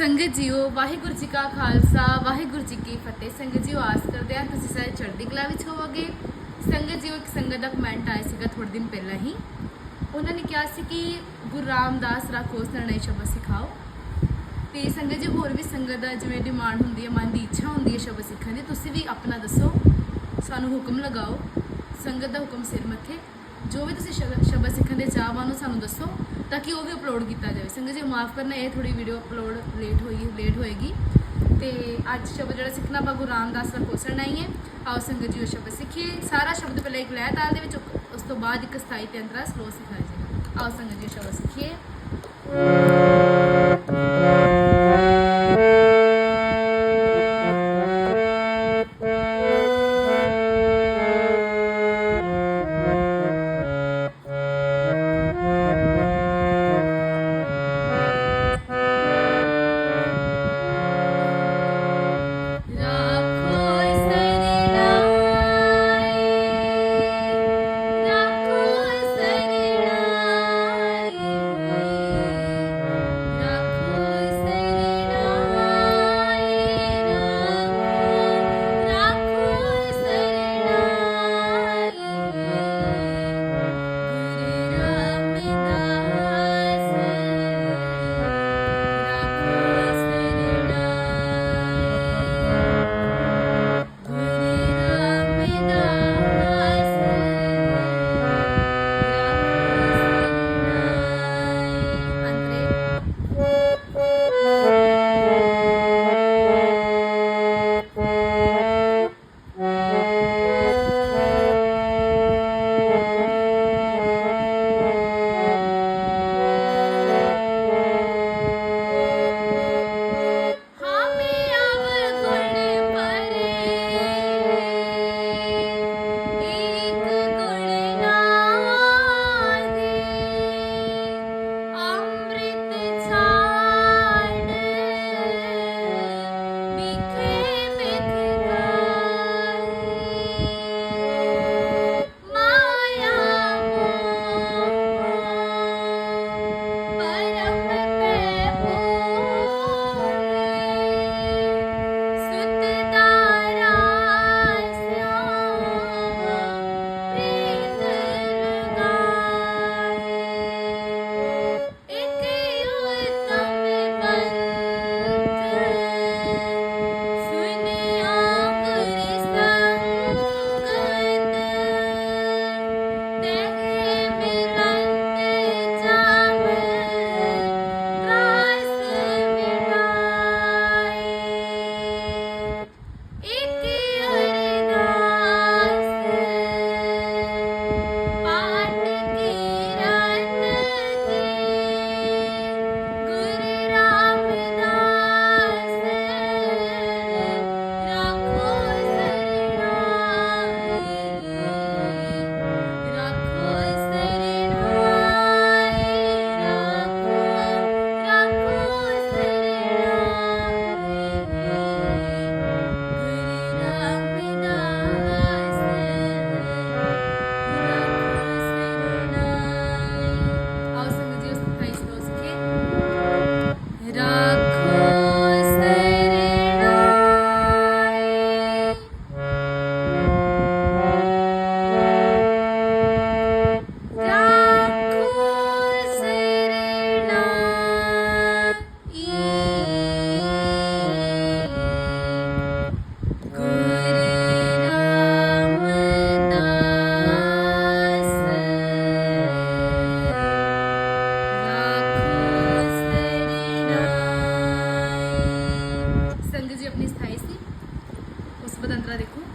ਸੰਗਤ ਜੀਓ, ਵਾਹਿਗੁਰੂ ਜੀ ਕਾ ਖਾਲਸਾ, ਵਾਹਿਗੁਰੂ ਜੀ ਕੀ ਫਤਿਹ। ਸੰਗਤ ਜੀਓ, ਆਸ ਕਰਦੇ ਆ ਤੁਸੀਂ ਸਾਰੇ ਚੜ੍ਹਦੀ ਕਲਾ ਵਿੱਚ ਹੋਵੋਗੇ। ਸੰਗਤ ਜੀਓ, ਇੱਕ ਸੰਗਤ ਦਾ ਕਮੈਂਟ ਆਇਆ ਸੀਗਾ ਥੋੜੇ ਦਿਨ ਪਹਿਲਾਂ ਹੀ। ਉਹਨਾਂ ਨੇ ਕਿਹਾ ਸੀ ਕਿ ਗੁਰੂ ਰਾਮਦਾਸ ਰਾਖੋਸ ਨਰਨੈ ਸ਼ਬਦ ਸਿਖਾਓ। ਤੇ ਸੰਗਤ ਜੀ, ਹੋਰ ਵੀ ਸੰਗਤ ਦਾ ਜਿਵੇਂ ਡਿਮਾਂਡ ਹੁੰਦੀ ਹੈ, ਮਨ ਦੀ ਇੱਛਾ ਹੁੰਦੀ ਹੈ ਸ਼ਬਦ ਸਿੱਖਣ ਦੀ, ਤੁਸੀਂ ਵੀ ਆਪਣਾ ਦੱਸੋ। ਸਾਨੂੰ ਹੁਕਮ ਲਗਾਓ। ਸੰਗਤ ਦਾ ਹੁਕਮ ਸਿਰ ਮੱਥੇ। ਜੋ ਵੀ ਤੁਸੀਂ ਸ਼ਬਦ ਸ਼ਬਦ ਸਿੱਖਣ ਦੇ ਚਾਹਵਾਨ ਨੂੰ ਸਾਨੂੰ ਦੱਸੋ। ਤਾਂ ਕਿ ਉਹ ਵੀ ਅਪਲੋਡ ਕੀਤਾ ਜਾਵੇ। ਸੰਗਤ ਜੀ, ਮਾਫ ਕਰਨਾ, ਇਹ ਥੋੜੀ ਵੀਡੀਓ ਅਪਲੋਡ ਲੇਟ ਹੋਈ ਲੇਟ ਹੋਏਗੀ। ਤੇ ਅੱਜ ਸ਼ਬਦ ਜਿਹੜਾ ਸਿੱਖਣਾ, ਆਪਾਂ ਗੁਰੂ ਰਾਮਦਾਸ ਦਾ ਕੋਸਣ ਆਈ ਹੈ ਆਓ ਸੰਗਤ ਜੀ, ਉਹ ਸ਼ਬਦ ਸਿੱਖੀਏ। ਸਾਰਾ ਸ਼ਬਦ ਪਹਿਲਾਂ ਇੱਕ ਲੈ ਤਾਲ ਦੇ ਵਿੱਚ, ਉਸ ਤੋਂ ਬਾਅਦ ਇੱਕ ਸਥਾਈ ਤੇ ਅੰਤਰਾ ਸਲੋ ਸਿਖਾਇਆ ਜਾਏਗਾ। ਆਓ ਸੰਗਤ ਜੀ ਸ਼ਬਦ ਸਿੱਖੀਏ। ਬਦੰਤਰਾ ਦੇਖੋ।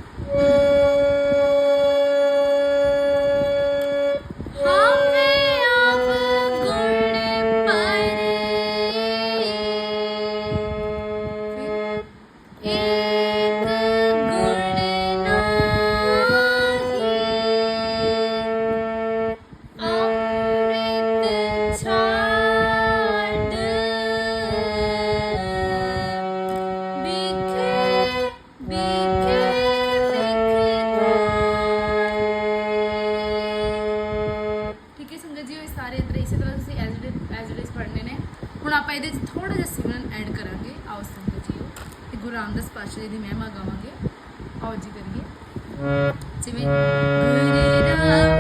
ਹੁਣ ਆਪਾਂ ਇਹਦੇ 'ਚ ਥੋੜਾ ਜਿਹਾ ਸਿਮਰਨ ਐਡ ਕਰਾਂਗੇ। ਆਓ ਸੰਗਤ ਜੀ ਤੇ ਗੁਰੂ ਰਾਮਦਾਸ ਪਾਤਸ਼ਾਹ ਦੀ ਮਹਿਮਾ ਗਾਵਾਂਗੇ। ਆਓ ਜੀ ਕਰੀਏ। ਜਿਵੇਂ, ਗੁਰੂ ਰਾਮਦਾਸ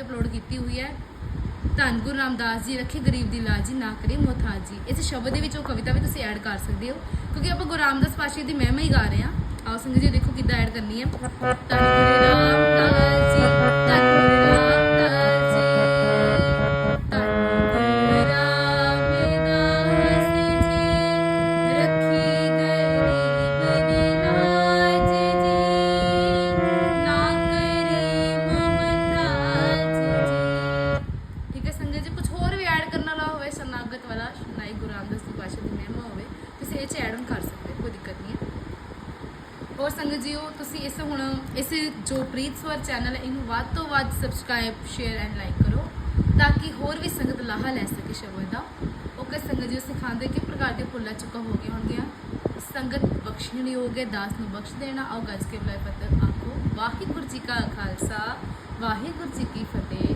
ਵੀ ਅਪਲੋਡ ਕੀਤੀ ਹੋਈ ਹੈ। ਧੰਨ ਗੁਰੂ ਰਾਮਦਾਸ ਜੀ, ਰੱਖੇ ਗਰੀਬ ਦੀ ਲਾਜ ਜੀ, ਨਾ ਕਰੇ ਮੁਹਤਾਜ ਜੀ। ਇਸ ਸ਼ਬਦ ਦੇ ਵਿੱਚ ਉਹ ਕਵਿਤਾ ਵੀ ਤੁਸੀਂ ਐਡ ਕਰ ਸਕਦੇ ਹੋ। ਕਿਉਂਕਿ ਆਪਾਂ ਗੁਰੂ ਰਾਮਦਾਸ ਪਾਤਸ਼ਾਹ ਦੀ ਮਹਿਮਾ ਹੀ ਗਾ ਰਹੇ ਹਾਂ। ਆਓ ਸੰਗਤ ਜੀ, ਦੇਖੋ ਕਿੱਦਾਂ ਐਡ ਕਰਨੀ ਹੈ। ਧੰਨ ਗੁਰੂ ਰਾਮਦਾਸ ਜੀ, ਧੰਨ ਜੀ ਕੁਝ ਹੋਰ ਵੀ ਐਡ ਕਰਨ ਵਾਲਾ ਹੋਵੇ ਸ਼ਰਨਾਗਤ ਵਾਲਾ, ਸ਼ਨਾਈ ਗੁਰੂ ਰਾਮਦਾਸ ਦੀ ਭਾਸ਼ਾ ਦੀ ਮਹਿਮਾ ਹੋਵੇ, ਤੁਸੀਂ ਇਹ ਚ ਐਡ on ਕਰ ਸਕਦੇ ਹੋ, ਕੋਈ ਦਿੱਕਤ ਨਹੀਂ ਹੈ। ਹੋਰ ਸੰਗਤ ਜੀਓ, ਤੁਸੀਂ ਇਸ ਹੁਣ, ਇਸ ਜੋ ਪ੍ਰੀਤ ਸਵਰ ਚੈਨਲ ਹੈ, ਇਹਨੂੰ ਵੱਧ ਤੋਂ ਵੱਧ ਸਬਸਕ੍ਰਾਈਬ ਸ਼ੇਅਰ ਐਂਡ ਲਾਈਕ ਕਰੋ, ਤਾਂ ਕਿ ਹੋਰ ਵੀ ਸੰਗਤ ਲਾਹਾ ਲੈ ਸਕੇ ਸ਼ਬਦ ਦਾ। ਓਕੇ ਸੰਗਤ ਜੀ ਸਿਖਾਉਂਦੇ ਕਿ ਪ੍ਰਕਾਰ ਦੇ ਭੁੱਲਾਂ ਚੁੱਕਾ ਹੋ ਗਈਆਂ ਹੋਣਗੀਆਂ। ਸੰਗਤ ਬਖਸ਼ਣੀ ਹੋ ਗਏ ਦਾਸ ਨੂੰ ਬਖਸ਼ ਦੇਣਾ। ਆਓ ਗੱਜ ਕੇ ਬੁਲਾਏ ਪੱਤਰ ਆਖੋ, ਵਾਹਿਗੁਰੂ ਜੀ ਕਾ ਖਾਲਸਾ, ਵਾਹਿਗੁਰੂ ਜੀ ਕੀ ਫਤਿਹ।